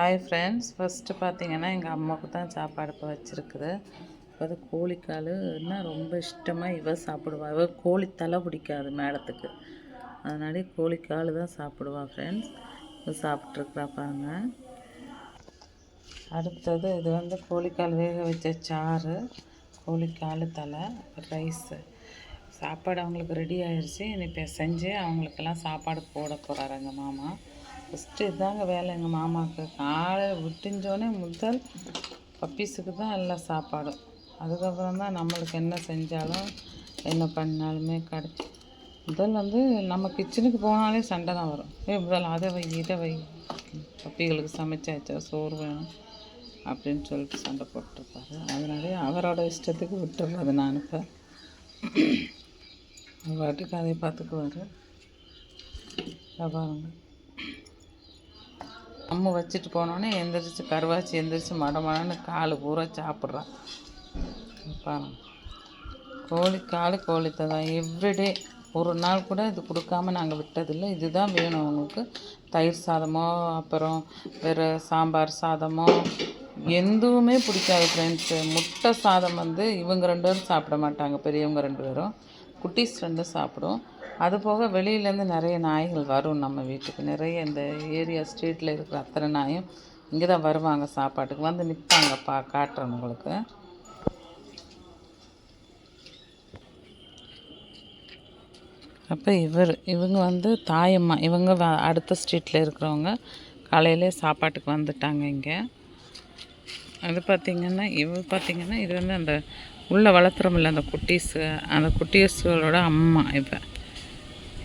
Hi friends first பார்த்தீங்கன்னா எங்கள் அம்மாவுக்கு தான் சாப்பாடு இப்போ வச்சுருக்குது. இப்போ அது கோழிக்காலுன்னா ரொம்ப இஷ்டமாக இவ சாப்பிடுவா. இவ கோழி தலை பிடிக்காது மேடத்துக்கு. அதனாலே கோழிக்கால் தான் சாப்பிடுவா ஃப்ரெண்ட்ஸ் இவ சாப்பிட்ருக்குறா பாருங்க. அடுத்தது இது வந்து கோழிக்கால் வேக வச்ச சாறு கோழிக்கால் தலை ரைஸு சாப்பாடு அவங்களுக்கு ரெடி ஆயிடுச்சு. இனி செஞ்சு அவங்களுக்கெல்லாம் சாப்பாடு போட போகிறாரு எங்கள் மாமா. ஃபஸ்ட்டு இதாங்க வேலை. எங்கள் மாமாவுக்கு காலை விட்டுஞ்சோடனே முதல் பப்பீஸுக்கு தான் எல்லாம் சாப்பாடும். அதுக்கப்புறம் தான் நம்மளுக்கு என்ன செஞ்சாலும் என்ன பண்ணாலுமே கிடைச்சி முதல் வந்து நம்ம கிச்சனுக்கு போனாலே சண்டை தான் வரும். ஏ முதல் அதை வை இதை வை. பப்பிகளுக்கு சமைச்சாச்சா? சோறு வேணும் அப்படின்னு சொல்லிட்டு சண்டை போட்டிருப்பாரு. அதனாலே அவரோட இஷ்டத்துக்கு விட்டுறது நான் இப்போ அவர் பாட்டுக்கு அதை பார்த்துக்குவார். பாருங்கள் நம்ம வச்சுட்டு போனோடனே எந்திரிச்சு கருவாச்சி எந்திரிச்சு மட மடன்னு கால் பூரா சாப்பிட்றான் பாருங்க கோழி கால் கோழித்தை தான் எவ்ரிடே ஒரு நாள் கூட இது கொடுக்காம நாங்கள் விட்டதில்லை. இதுதான் வேணும் அவங்களுக்கு தயிர் சாதமோ அப்புறம் வேறு சாம்பார் சாதமோ எதுவுமே பிடிக்காது ஃப்ரெண்ட்ஸு முட்டை சாதம் வந்து இவங்க ரெண்டு பேரும் சாப்பிட மாட்டாங்க. பெரியவங்க ரெண்டு பேரும். குட்டீஸ் ரெண்டும் சாப்பிடும். அது போக வெளியிலேருந்து நிறைய நாய்கள் வரும் நம்ம வீட்டுக்கு. நிறைய இந்த ஏரியா ஸ்ட்ரீட்டில் இருக்கிற அத்தனை நாயும் இங்கே தான் வருவாங்க சாப்பாட்டுக்கு. வந்து நிற்பாங்க பா காட்டுறேன் உங்களுக்கு. அப்போ இவர் இவங்க வந்து தாயம்மா இவங்க வ- அடுத்த ஸ்ட்ரீட்டில் இருக்கிறவங்க காலையிலே சாப்பாட்டுக்கு வந்துட்டாங்க இங்கே. அது பார்த்திங்கன்னா இவ பார்த்திங்கன்னா இது வந்து அந்த உள்ளே வளர்த்துறோம்ல அந்த குட்டீஸு அந்த குட்டீஸுகளோட அம்மா இப்போ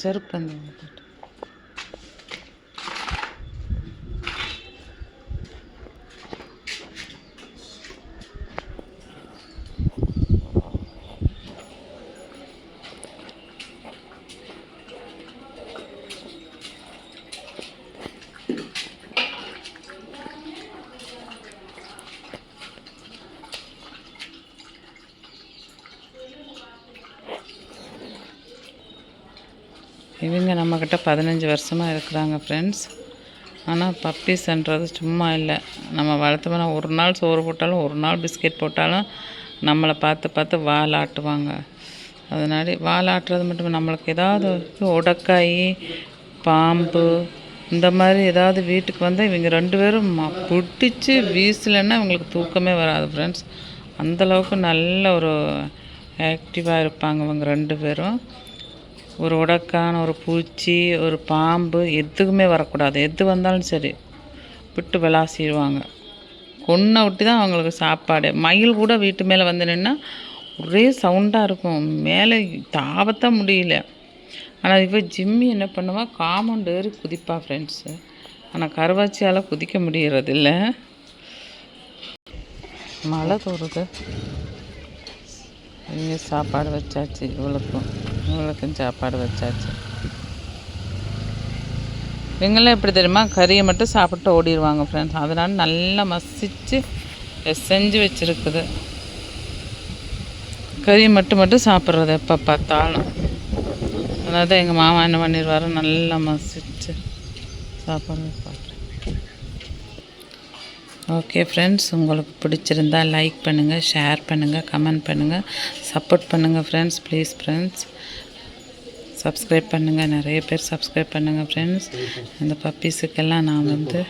செருப்பு அந்த இவங்க நம்மக்கிட்ட பதினஞ்சு வருஷமாக இருக்கிறாங்க ஃப்ரெண்ட்ஸ் ஆனால் பப்பீஸ்ன்றது சும்மா இல்லை. நம்ம வளர்த்தோம்னா ஒரு நாள் சோறு போட்டாலும் ஒரு நாள் பிஸ்கெட் போட்டாலும் நம்மளை பார்த்து பார்த்து வால் ஆட்டுவாங்க அதனால வால் ஆட்டுறது மட்டும் நம்மளுக்கு ஏதாவது உடக்காய் பாம்பு இந்த மாதிரி ஏதாவது வீட்டுக்கு வந்தால் இவங்க ரெண்டு பேரும் ம- பிடிச்சி வீசலைன்னா இவங்களுக்கு தூக்கமே வராது ஃப்ரெண்ட்ஸ் அந்தளவுக்கு நல்ல ஒரு ஆக்டிவாக இருப்பாங்க இவங்க ரெண்டு பேரும். ஒரு உடக்கான ஒரு பூச்சி ஒரு பாம்பு எதுக்குமே வரக்கூடாது. எது வந்தாலும் சரி விட்டு விளாசிடுவாங்க கொன்னை விட்டு தான் அவங்களுக்கு சாப்பாடு. மயில் கூட வீட்டு மேலே வந்து நின்னா ஒரே சவுண்டாக இருக்கும். மேலே தாவத்தான் முடியல. ஆனால் இப்போ ஜிம்மி என்ன பண்ணுவா? காமௌண்ட் ஏறி குதிப்பா ஃப்ரெண்ட்ஸு ஆனால் கருவாச்சியால் குதிக்க முடியறதில்ல. மழை தோறுது இங்கே சாப்பாடு வச்சாச்சு இவளுக்கும். அவங்களுக்கும் சாப்பாடு வச்சாச்சு. இவங்களாம் எப்படி தெரியுமா? கறியை மட்டும் சாப்பிட்டு ஓடிடுவாங்க ஃப்ரெண்ட்ஸ் அதனால் நல்லா மசிச்சு செஞ்சு வச்சுருக்குது. கறி மட்டும் மட்டும் சாப்பிட்றது எப்போ பார்த்தாலும். அதாவது எங்கள் மாமா என்ன பண்ணிடுவார் நல்லா மசிச்சு சாப்பாடு பார்க்குறேன் ஓகே ஃப்ரெண்ட்ஸ் உங்களுக்கு பிடிச்சிருந்தா லைக் பண்ணுங்கள் ஷேர் பண்ணுங்கள் கமெண்ட் பண்ணுங்கள் சப்போர்ட் பண்ணுங்கள் ஃப்ரெண்ட்ஸ் ப்ளீஸ் ஃப்ரெண்ட்ஸ் சப்ஸ்கிரைப் பண்ணுங்கள் நிறைய பேர் சப்ஸ்கிரைப் பண்ணுங்கள் ஃப்ரெண்ட்ஸ் இந்த பப்பீஸுக்கெல்லாம் நான் வந்து